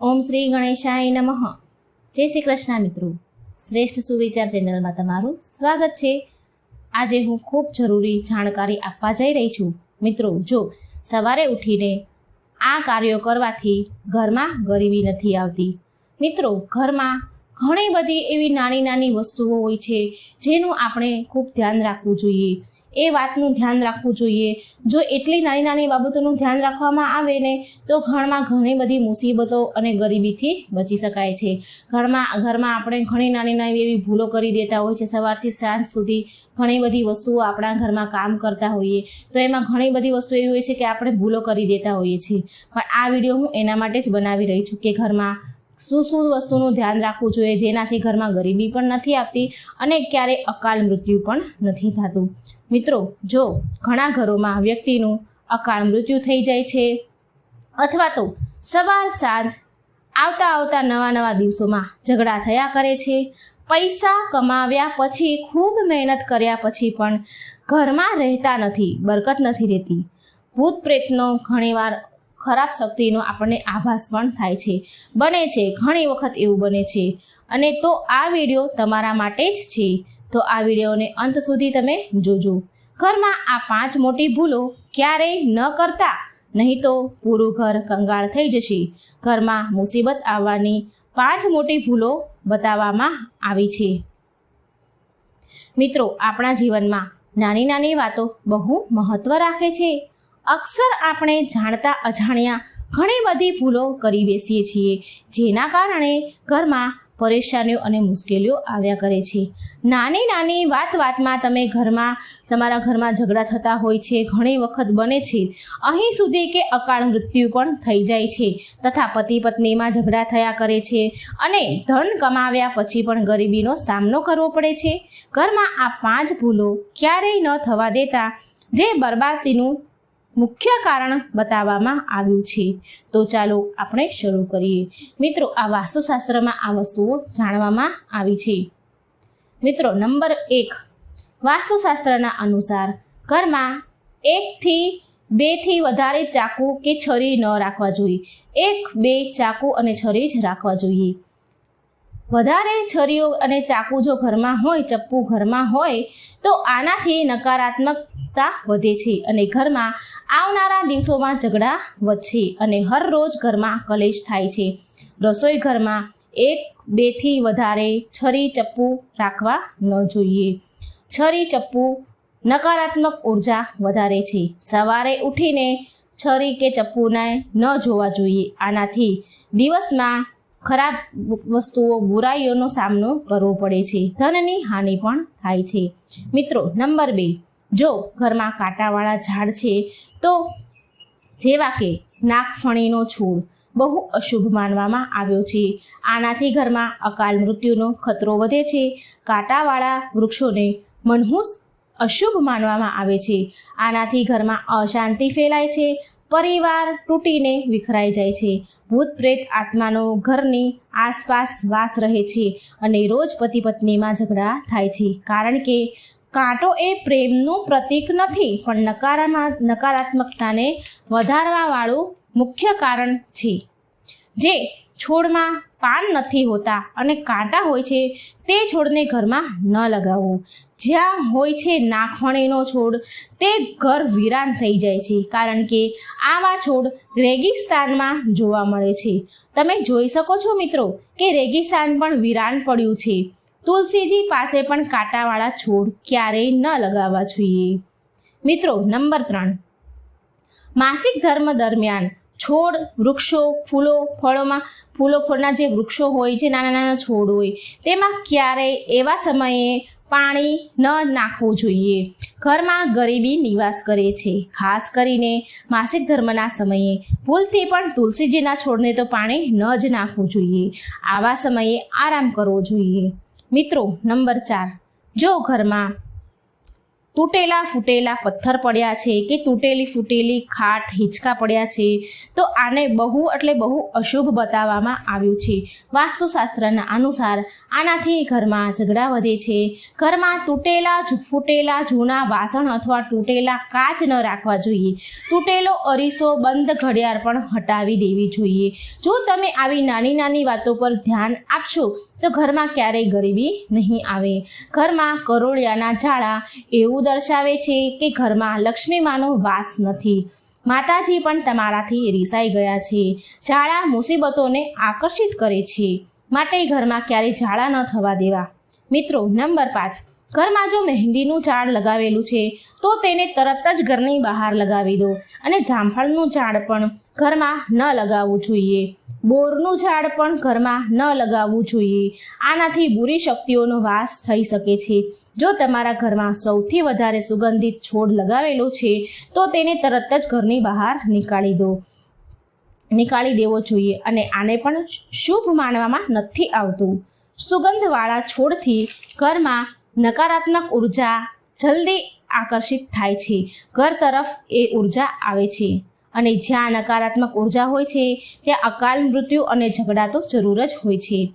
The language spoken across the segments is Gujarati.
ઓમ શ્રી ગણેશાય નમઃ. જય શ્રી કૃષ્ણ મિત્રો. શ્રેષ્ઠ સુવિચાર ચેનલમાં તમારું સ્વાગત છે. આજે હું ખૂબ જરૂરી જાણકારી આપવા જઈ રહી છું. મિત્રો, જો સવારે ઉઠીને આ કાર્યો કરવાથી ઘરમાં ગરીબી નથી આવતી. મિત્રો, ઘરમાં ઘણી બધી એવી નાની નાની વસ્તુઓ હોય છે, જેનું આપણે ખૂબ ધ્યાન રાખવું જોઈએ. એ વાતનું ધ્યાન રાખવું જોઈએ. જો એટલી નાની નાની બાબતોનું ધ્યાન રાખવામાં આવે ને, તો ઘરમાં ઘણી બધી મુસીબતો અને ગરીબીથી બચી શકાય છે. ઘરમાં ઘરમાં આપણે ઘણી નાની નાની એવી ભૂલો કરી દેતા હોય છે. સવારથી સાંજ સુધી ઘણી બધી વસ્તુઓ આપણા ઘરમાં કામ કરતા હોઈએ. તો એમાં ઘણી બધી વસ્તુ એવી હોય છે કે આપણે ભૂલો કરી દેતા હોઈએ છીએ. પણ આ વીડિયો હું એના માટે જ બનાવી રહી છું કે ઘરમાં શું શું વસ્તુનું ધ્યાન રાખવું જોઈએ, જેનાથી ઘરમાં ગરીબી પણ નથી આવતી અને ક્યારેય અકાલ મૃત્યુ પણ નથી થતું. મિત્રો, જો ઘણા ઘરોમાં વ્યક્તિનું અકાળ મૃત્યુ થઈ જાય છે, અથવા તો સવાર સાંજ આવતા આવતા નવા નવા દિવસોમાં ઝઘડા થયા કરે છે, પૈસા કમાવ્યા પછી ખૂબ મહેનત કર્યા પછી પણ ઘરમાં રહેતા નથી, બરકત નથી રહેતી. ભૂત પ્રેતનો ઘણીવાર ખરાબ શક્તિનો આપણને આભાસ પણ થાય છે. બને છે, ઘણી વખત એવું બને છે. અને તો આ વીડિયો તમારા માટે જ છે. તો આ વિડીયોને અંત સુધી તમે જોજો. ઘરમાં આ પાંચ મોટી ભૂલો ક્યારેય ન કરતા? નહીં તો પૂરું ઘર કંગાળ થઈ જશે. ઘરમાં મુસીબત આવવાની પાંચ મોટી ભૂલો બતાવવામાં આવી છે. મિત્રો, આપણા જીવનમાં નાની નાની વાતો બહુ મહત્વ રાખે છે. અક્ષર આપણે જાણતા અજાણ્યા ઘણી બધી ભૂલો કરી બેસીએ છીએ, જેના કારણે ઘરમાં પરેશાનીઓ અને મુશ્કેલીઓ આવ્યા કરે છે. નાની નાની વાત વાતમાં તમે ઘરમાં, તમારા ઘરમાં ઝઘડા થતા હોય છે, ઘણી વખત બને છે, અહીં સુધી કે અકાળ મૃત્યુ પણ થઈ જાય છે, તથા પતિ પત્નીમાં ઝઘડા થયા કરે છે અને ધન કમાવ્યા પછી પણ ગરીબીનો સામનો કરવો પડે છે. ઘરમાં આ પાંચ ભૂલો ક્યારેય ન થવા દેતા, જે બરબાદીનું મુખ્ય કારણ બતાવવામાં આવ્યું છે. તો ચાલો આપણે શરૂ કરીએ. મિત્રો, આ વાસ્તુશાસ્ત્રમાં આ વસ્તુઓ જાણવામાં આવી છે. મિત્રો, નંબર એક, વાસ્તુશાસ્ત્રના અનુસાર ઘરમાં એકથી બેથી વધારે ચાકુ કે છરી ન રાખવા જોઈએ. એક, બે ચાકુ અને છરી જ રાખવા જોઈએ. વધારે છરીઓ અને ચાકુ જો ઘરમાં હોય, ચપ્પુ ઘરમાં હોય, તો આનાથી નકારાત્મકતા વધે છે અને ઘરમાં આવનારા દિવસોમાં ઝઘડા વધશે અને હરરોજ ઘરમાં કલેશ થાય છે. રસોઈ ઘરમાં એક, બેથી વધારે છરી, ચપ્પુ રાખવા ન જોઈએ. છરી, ચપ્પુ નકારાત્મક ઊર્જા વધારે છે. સવારે ઉઠીને છરી કે ચપ્પુને ન જોવા જોઈએ. આનાથી દિવસમાં ખરાબ વસ્તુઓ, બુરાઈઓનો સામનો કરવો પડે છે. ધનની હાનિ પણ થાય છે. મિત્રો, નંબર બે. જો ઘરમાં કાંટાવાળા ઝાડ છે, તો જેવા કે નાગફણીનો છોડ બહુ અશુભ માનવામાં આવ્યો છે. આનાથી ઘરમાં અકાલ મૃત્યુનો ખતરો વધે છે. કાંટાવાળા વૃક્ષોને મનહૂસ અશુભ માનવામાં આવે છે. આનાથી ઘરમાં અશાંતિ ફેલાય છે. પરિવાર તૂટીને વિખરાઈ જાય છે. ભૂત પ્રેત આત્માનો ઘરની આસપાસ વાસ રહે છે અને રોજ પતિ પત્નીમાં ઝઘડા થાય છે. કારણ કે કાંટો એ પ્રેમનું પ્રતીક નથી, પણ નકારામાં, નકારાત્મકતાને વધારવાવાળું મુખ્ય કારણ છે. જે છોડમાં પાન નથી હોતા અને કાંટા હોય છે તે છોડને ઘરમાં ન લગાવવો જ્યાં હોય છે નાખવણીનો છોડ, તે ઘર વિરાન થઈ જાય છે. કારણ કે આવા છોડ રેગિસ્તાનમાં જોવા મળે છે. તમે જોઈ શકો છો મિત્રો કે રેગિસ્તાન પણ વિરાન પડ્યું છે. તુલસીજી પાસે પણ કાંટાવાળા છોડ ક્યારેય ન લગાવવા જોઈએ. મિત્રો, નંબર ત્રણ. માસિક ધર્મ દરમિયાન છોડ, વૃક્ષો, ફૂલો, ફળોમાં, ફૂલો ફળના જે વૃક્ષો હોય, જે નાના નાના છોડ હોય, તેમાં ક્યારેય એવા સમયે પાણી ન નાખવું જોઈએ? ઘરમાં ગરીબી નિવાસ કરે છે. ખાસ કરીને માસિક ધર્મના સમયે ભૂલથી પણ તુલસીજીના છોડને તો પાણી ન જ નાખવું જોઈએ. આવા સમયે આરામ કરવો જોઈએ. મિત્રો, નંબર ચાર. જો ઘરમાં તૂટેલા ફૂટેલા પથ્થર પડ્યા છે, કે તૂટેલી ફૂટેલી ખાટ હિંચકા પડ્યા છે, તો આને બહુ એટલે બહુ અશુભ બતાવવામાં આવ્યું છે. વાસ્તુશાસ્ત્રના અનુસાર આનાથી ઘરમાં ઝઘડા વધે છે. ઘરમાં તૂટેલા ફૂટેલા જૂના વાસણ અથવા તૂટેલા કાચ ન રાખવા જોઈએ. તૂટેલો અરીસો બંધ ઘડિયાળ પણ હટાવી દેવી જોઈએ. જો તમે આવી નાની નાની વાતો પર ધ્યાન આપશો, તો ઘરમાં ક્યારેય ગરીબી નહીં આવે. ઘરમાં કરોળિયાના ઝાડા એવું દર્શાવે છે કે ઘરમાં લક્ષ્મી માનો વાસ નથી. માતાજી પણ તમારાથી રીસાઈ ગયા છે. ઝાડા મુસીબતોને આકર્ષિત કરે છે. માટે ઘરમાં ક્યારેય ઝાડા ન થવા દેવા. મિત્રો, નંબર પાંચ. ઘરમાં જો મહેંદીનું ઝાડ લગાવેલું છે, તો તેને તરત જ ઘરની બહાર લગાવી દો અને જામફળનું ઝાડ પણ ઘરમાં ન લગાવવું જોઈએ. બોરનું ઝાડ પણ ઘરમાં ન લગાવવું જોઈએ. આનાથી બુરી શક્તિઓનો વાસ થઈ શકે છે. જો તમારા ઘરમાં સૌથી વધારે સુગંધિત છોડ લગાવેલો છે, તો તેને તરત જ ઘરની બહાર નીકાળી દો. નીકાળી દેવો જોઈએ અને આને પણ શુભ માનવામાં નથી આવતું. સુગંધવાળા છોડથી ઘરમાં નકારાત્મક ઊર્જા જલ્દી આકર્ષિત થાય છે. ઘર તરફ એ ઊર્જા આવે છે અને જ્યાં નકારાત્મક ઊર્જા હોય છે, ત્યાં અકાલ મૃત્યુ અને ઝઘડા તો જરૂર જ હોય છે.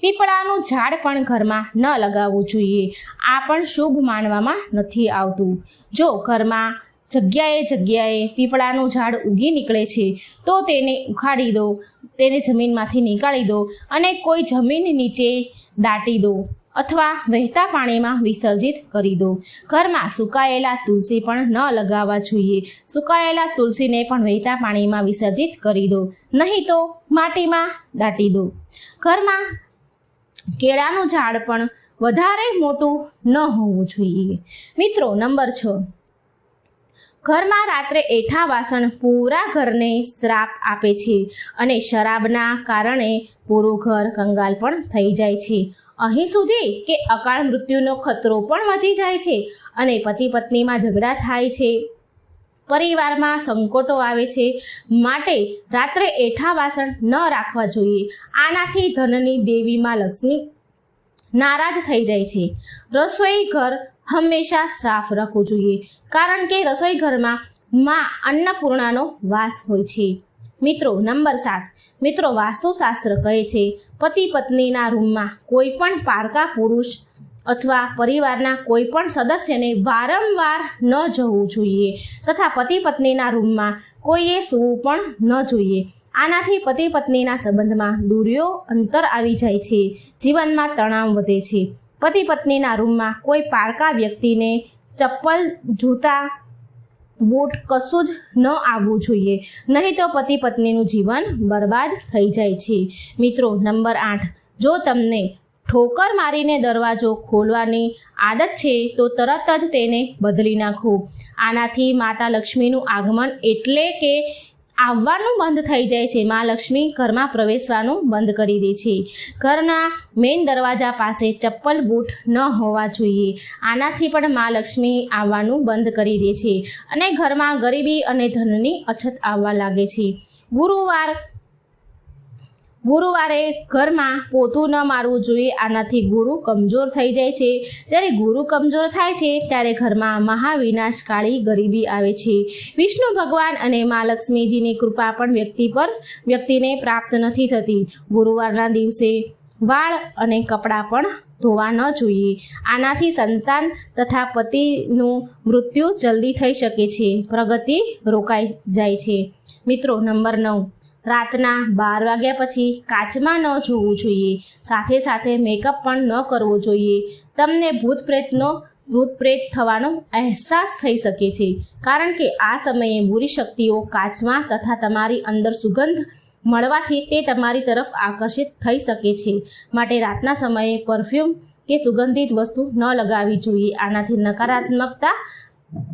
પીપળાનું ઝાડ પણ ઘરમાં ન લગાવવું જોઈએ. આ પણ શુભ માનવામાં નથી આવતું. જો ઘરમાં જગ્યાએ જગ્યાએ પીપળાનું ઝાડ ઉગી નીકળે છે, તો તેને ઉખાડી દો, તેને જમીનમાંથી નીકાળી દો અને કોઈ જમીન નીચે દાટી દો. અથવા વહેતા પાણીમાં વિસર્જિત કરી દો. ઘરમાં સુકાયેલા તુલસી પણ ન લગાવવા જોઈએ. સુકાયેલા તુલસીને પણ વહેતા પાણીમાં વિસર્જિત કરી દો. નહીં તો માટીમાં દાટી દો. ઘરમાં કેળાનું ઝાડ પણ વધારે મોટું ન હોવું જોઈએ. મિત્રો, નંબર છ. ઘરમાં રાત્રે એઠા વાસણ પૂરા ઘરને શ્રાપ આપે છે અને શરાબના કારણે પૂરું ઘર કંગાલ પણ થઈ જાય છે. અહીં સુધી કે અકાળ મૃત્યુનો ખતરો પણ વધી જાય છે અને પતિ પત્નીમાં ઝઘડા થાય છે. પરિવારમાં સંકોટો આવે છે. માટે રાત્રે એઠા વાસણ ન રાખવા જોઈએ. આનાથી ધનની દેવીમાં લક્ષ્મી નારાજ થઈ જાય છે. રસોઈ ઘર હંમેશા સાફ રાખવું જોઈએ. કારણ કે રસોઈ ઘરમાં માં અન્નપૂર્ણાનો વાસ હોય છે. મિત્રો, નંબર સાત. મિત્રો, વાસ્તુશાસ્ત્ર કહે છે પતિ પત્નીના રૂમમાં કોઈ પણ પારકા પુરુષ અથવા પરિવારના કોઈ પણ સદસ્યને વારંવાર ન જવું જોઈએ તથા પતિ પત્નીના રૂમમાં કોઈએ સૂવું પણ ન જોઈએ. આનાથી પતિ પત્નીના સંબંધમાં દૂર્યો અંતર આવી જાય છે, જીવનમાં તણાવ વધે છે. પતિ પત્નીના રૂમમાં કોઈ પારકા વ્યક્તિને ચપ્પલ, જૂતા બૂટ કશું જ ન આવવું જોઈએ. નહીં તો પતિ પત્નીનું જીવન બરબાદ થઈ જાય છે. મિત્રો, નંબર આઠ. જો તમને ઠોકર મારીને દરવાજો ખોલવાની આદત છે, તો તરત જ તેને બદલી નાખો. આનાથી માતા લક્ષ્મીનું આગમન એટલે કે આવવાનું બંધ થઈ જાય છે. મા લક્ષ્મી ઘરમાં પ્રવેશવાનું બંધ કરી દે છે. ઘરના મેઇન દરવાજા પાસે ચપ્પલ, બૂટ ન હોવા જોઈએ. આનાથી પણ મા લક્ષ્મી આવવાનું બંધ કરી દે છે. અને ઘરમાં ગરીબી અને ધનની અછત આવવા લાગે છે. ગુરુવાર ગુરુવારે ઘરમાં પોતું ન મારવું જોઈએ, આનાથી ગુરુ કમજોર થઈ જાય છે. જ્યારે ગુરુ કમજોર થાય છે, ત્યારે ઘરમાં મહાવિનાશકાળી ગરીબી આવે છે. વિષ્ણુ ભગવાન અને મા લક્ષ્મીજીની કૃપા પણ વ્યક્તિ પર, વ્યક્તિને પ્રાપ્ત નથી થતી. ગુરુવારના દિવસે વાળ અને કપડાં પણ ધોવા ન જોઈએ. આનાથી સંતાન તથા પતિનું મૃત્યુ જલ્દી થઈ શકે છે. પ્રગતિ રોકાઈ જાય છે. મિત્રો, નંબર નવ. રાતના બાર વાગ્યા પછી કાચમાં ન જોવું જોઈએ. સાથે સાથે મેકઅપ પણ ન કરવો જોઈએ. તમને ભૂત પ્રેતનો ભૂત પ્રેત થવાનો અહેસાસ થઈ શકે છે. કારણ કે આ સમયે બુરી શક્તિઓ કાચમાં તથા તમારી અંદર સુગંધ મળવાથી તે તમારી તરફ આકર્ષિત થઈ શકે છે. માટે રાતના સમયે પરફ્યુમ કે સુગંધિત વસ્તુ ન લગાવવી જોઈએ. આનાથી નકારાત્મકતા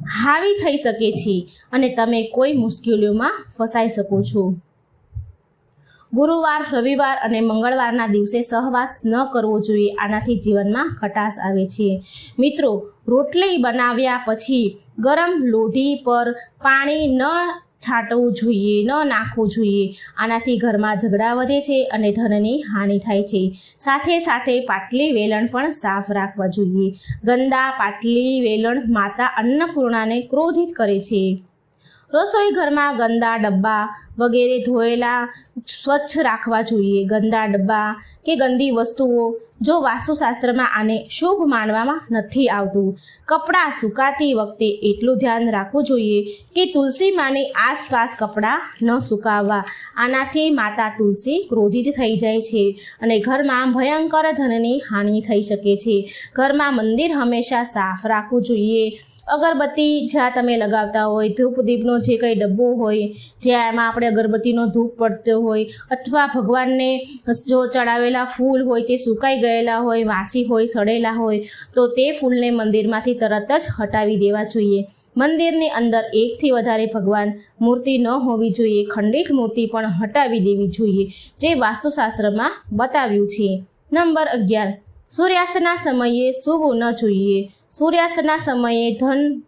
હાવી થઈ શકે છે. અને તમે કોઈ મુશ્કેલીઓમાં ફસાઈ શકો છો. ગુરુવાર, રવિવાર અને મંગળવારના દિવસે સહવાસ ન કરવો જોઈએ. આનાથી જીવનમાં ખટાશ આવે છે. મિત્રો, રોટલી બનાવ્યા પછી ગરમ લોઢી પર પાણી ન છાંટવું જોઈએ, ન નાખવું જોઈએ. આનાથી ઘરમાં ઝઘડા વધે છે અને ધનની હાનિ થાય છે. સાથે સાથે પાટલી વેલણ પણ સાફ રાખવા જોઈએ. ગંદા પાટલી વેલણ માતા અન્નપૂર્ણાને ક્રોધિત કરે છે. રસોઈ ઘરમાં ગંદા ડબ્બા વગેરે ધોયેલા સ્વચ્છ રાખવા જોઈએ. ગંદા ડબ્બા કે ગંદી વસ્તુઓ જો વાસ્તુશાસ્ત્રમાં આને શુભ માનવામાં નથી આવતું. કપડાં સુકાતી વખતે એટલું ધ્યાન રાખવું જોઈએ કે તુલસી માની આસપાસ કપડાં ન સુકાવવા. આનાથી માતા તુલસી ક્રોધિત થઈ જાય છે અને ઘરમાં ભયંકર ધનની હાનિ થઈ શકે છે. ઘરમાં મંદિર હંમેશા સાફ રાખવું જોઈએ. અગરબત્તી જ્યાં તમે લગાવતા હોય ધૂપ દીપનો જે કંઈ ડબ્બો હોય, જ્યાં એમાં આપણે અગરબત્તીનો ધૂપ પડતો હોય, અથવા ભગવાનને જો ચડાવેલા ફૂલ હોય, તે સુકાઈ ગયેલા હોય, વાસી હોય, સડેલા હોય, તો તે ફૂલને મંદિરમાંથી તરત જ હટાવી દેવા જોઈએ. મંદિરની અંદર એકથી વધારે ભગવાન મૂર્તિ ન હોવી જોઈએ, ખંડિત મૂર્તિ પણ હટાવી દેવી જોઈએ, જે વાસ્તુશાસ્ત્રમાં બતાવ્યું છે. નંબર અગિયાર. સૂર્યાસ્તના સમયે સૂવું ન જોઈએ. સૂર્યાસ્તના સમયે ધન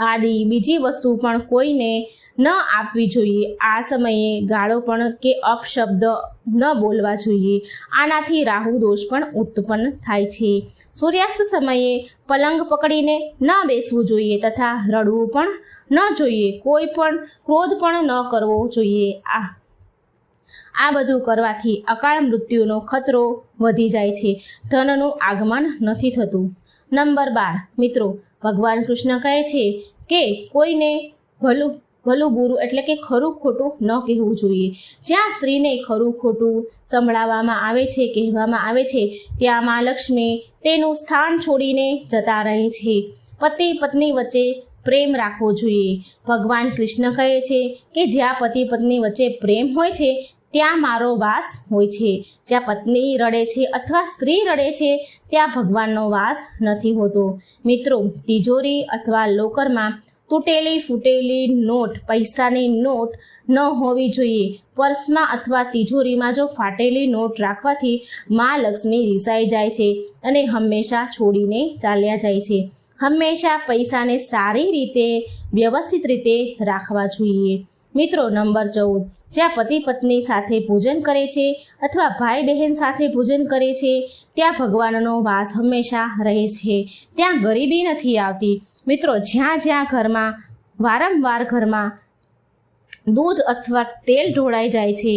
આડી બીજી વસ્તુ પણ કોઈને ન આપવી જોઈએ. આ સમયે ગાળો પણ કે અપશબ્દ ન બોલવા જોઈએ. આનાથી રાહુ દોષ પણ ઉત્પન્ન થાય છે. સૂર્યાસ્ત સમયે પલંગ પકડીને ન બેસવું જોઈએ તથા રડવું પણ ન જોઈએ. કોઈ પણ ક્રોધ પણ ન કરવો જોઈએ. આ આ બધું કરવાથી અકાળ મૃત્યુનો ખતરો વધી જાય છે. ધનનું આગમન નથી થતું. નંબર બાર, મિત્રો, ભગવાન કૃષ્ણ કહે છે કે કોઈને ભલું ભલું બુરું એટલે કે ખરું ખોટું ન કહેવું જોઈએ. જ્યાં સ્ત્રીને ખરું ખોટું સંભળાવવામાં આવે છે, કહેવામાં આવે છે, ત્યાં મા લક્ષ્મી તેનું સ્થાન છોડીને જતા રહે છે. પતિ, પત્ની વચ્ચે પ્રેમ રાખવો જોઈએ. ભગવાન કૃષ્ણ કહે છે કે જ્યાં પતિ, પત્ની વચ્ચે પ્રેમ હોય છે ત્યાં મારો વાસ હોય છે. જ્યાં પત્ની રડે છે અથવા સ્ત્રી રડે છે, ત્યાં ભગવાનનો વાસ નથી હોતો. મિત્રો, તિજોરી અથવા લોકરમાં તૂટેલી ફૂટેલી નોટ, પૈસાની નોટ ન હોવી જોઈએ. પર્સમાં અથવા તિજોરીમાં જો ફાટેલી નોટ રાખવાથી મા લક્ષ્મી રિસાઈ જાય છે અને હંમેશા છોડીને ચાલ્યા જાય છે. હંમેશા પૈસાને સારી રીતે, વ્યવસ્થિત રીતે રાખવા જોઈએ. મિત્રો, નંબર ચૌદ. જ્યાં પતિ પત્ની સાથે ભોજન કરે છે અથવા ભાઈ બહેન સાથે ભોજન કરે છે, ત્યાં ભગવાનનો વાસ હંમેશા રહે છે. ત્યાં ગરીબી નથી આવતી. મિત્રો, જ્યાં જ્યાં ઘરમાં, વારંવાર ઘરમાં દૂધ અથવા તેલ ઢોળાઈ જાય છે,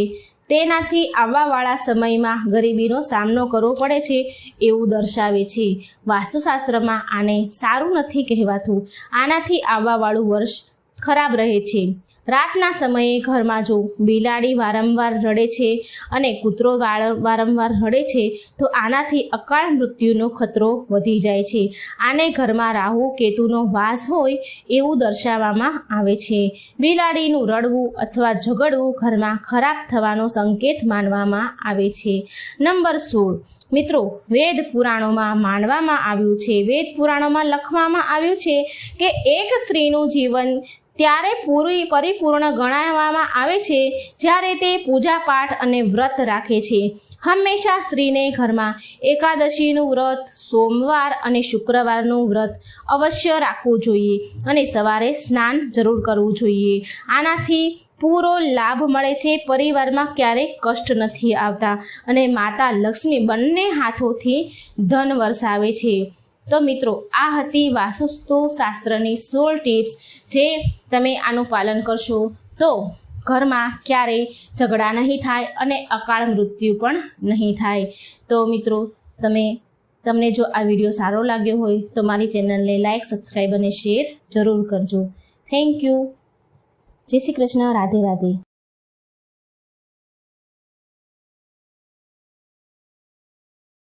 તેનાથી આવવાવાળા સમયમાં ગરીબીનો સામનો કરવો પડે છે એવું દર્શાવે છે. વાસ્તુશાસ્ત્રમાં આને સારું નથી કહેવાતું. આનાથી આવવાવાળું વર્ષ ખરાબ રહે છે. રાતના સમયે ઘરમાં જો બિલાડી વારંવાર રડે છે અને કૂતરો વારંવાર રડે છે, તો આનાથી અકાળ મૃત્યુનો ખતરો વધી જાય છે. આને ઘરમાં રાહુ, કેતુનો વાસ હોય એવું દર્શાવવામાં આવે છે. બિલાડીનું રડવું અથવા ઝઘડવું ઘરમાં ખરાબ થવાનો સંકેત માનવામાં આવે છે. નંબર સોળ. મિત્રો, વેદ પુરાણોમાં માનવામાં આવ્યું છે. વેદ પુરાણોમાં લખવામાં આવ્યું છે કે એક સ્ત્રીનું જીવન ત્યારે પૂરી પરિપૂર્ણ ગણાવવામાં આવે છે જ્યારે તે પૂજા પાઠ અને વ્રત રાખે છે. હંમેશા સ્ત્રીને ઘરમાં એકાદશીનું વ્રત, સોમવાર અને શુક્રવારનું વ્રત અવશ્ય રાખવું જોઈએ અને સવારે સ્નાન જરૂર કરવું જોઈએ. આનાથી પૂરો લાભ મળે છે. પરિવારમાં ક્યારેય કષ્ટ નથી આવતા અને માતા લક્ષ્મી બંને હાથોથી ધન વરસાવે છે. તો મિત્રો, આ હતી વાસ્તુ શાસ્ત્રની સોળ ટિપ્સ જે તમે આનું પાલન કરશો. તો ઘરમાં ક્યારેય ઝઘડા નહીં થાય અને અકાળ મૃત્યુ પણ નહીં થાય. તો મિત્રો, તમે, તમને જો આ વીડિયો સારો લાગ્યો હોય તો મારી ચેનલને લાઇક સબસ્ક્રાઈબ અને શેર જરૂર કરજો. Thank you. જય શ્રી કૃષ્ણ. રાધે રાધે.